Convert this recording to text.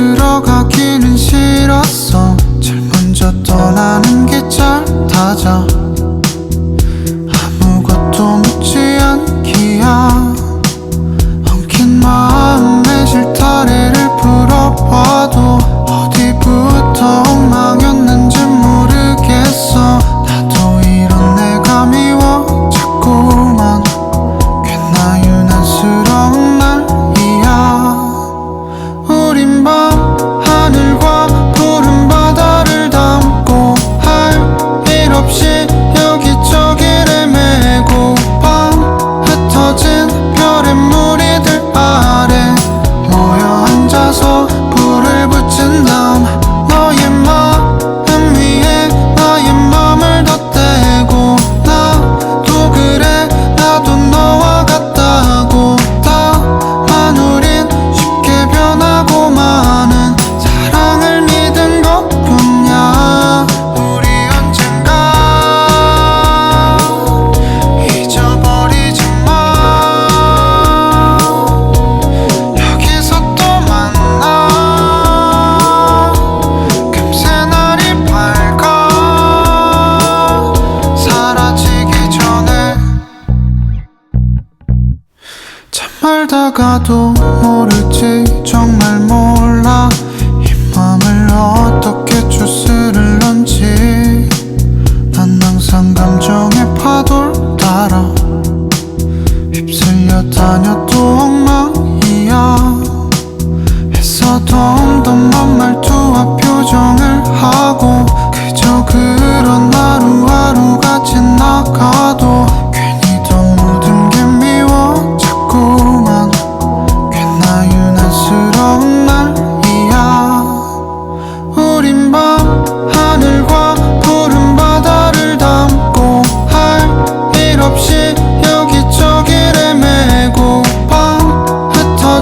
들어가기는 싫었어. 제일 먼저 떠나는 게 잘 타자. 올라가도 모를지 정말 몰라. 이 맘을 어떻게 주스를 넌지. 난 항상 감정의 파도를 따라 휩쓸려 다녀도 엉망이야. 해서 덤덤한 말투와 표정을 하고 그저 그런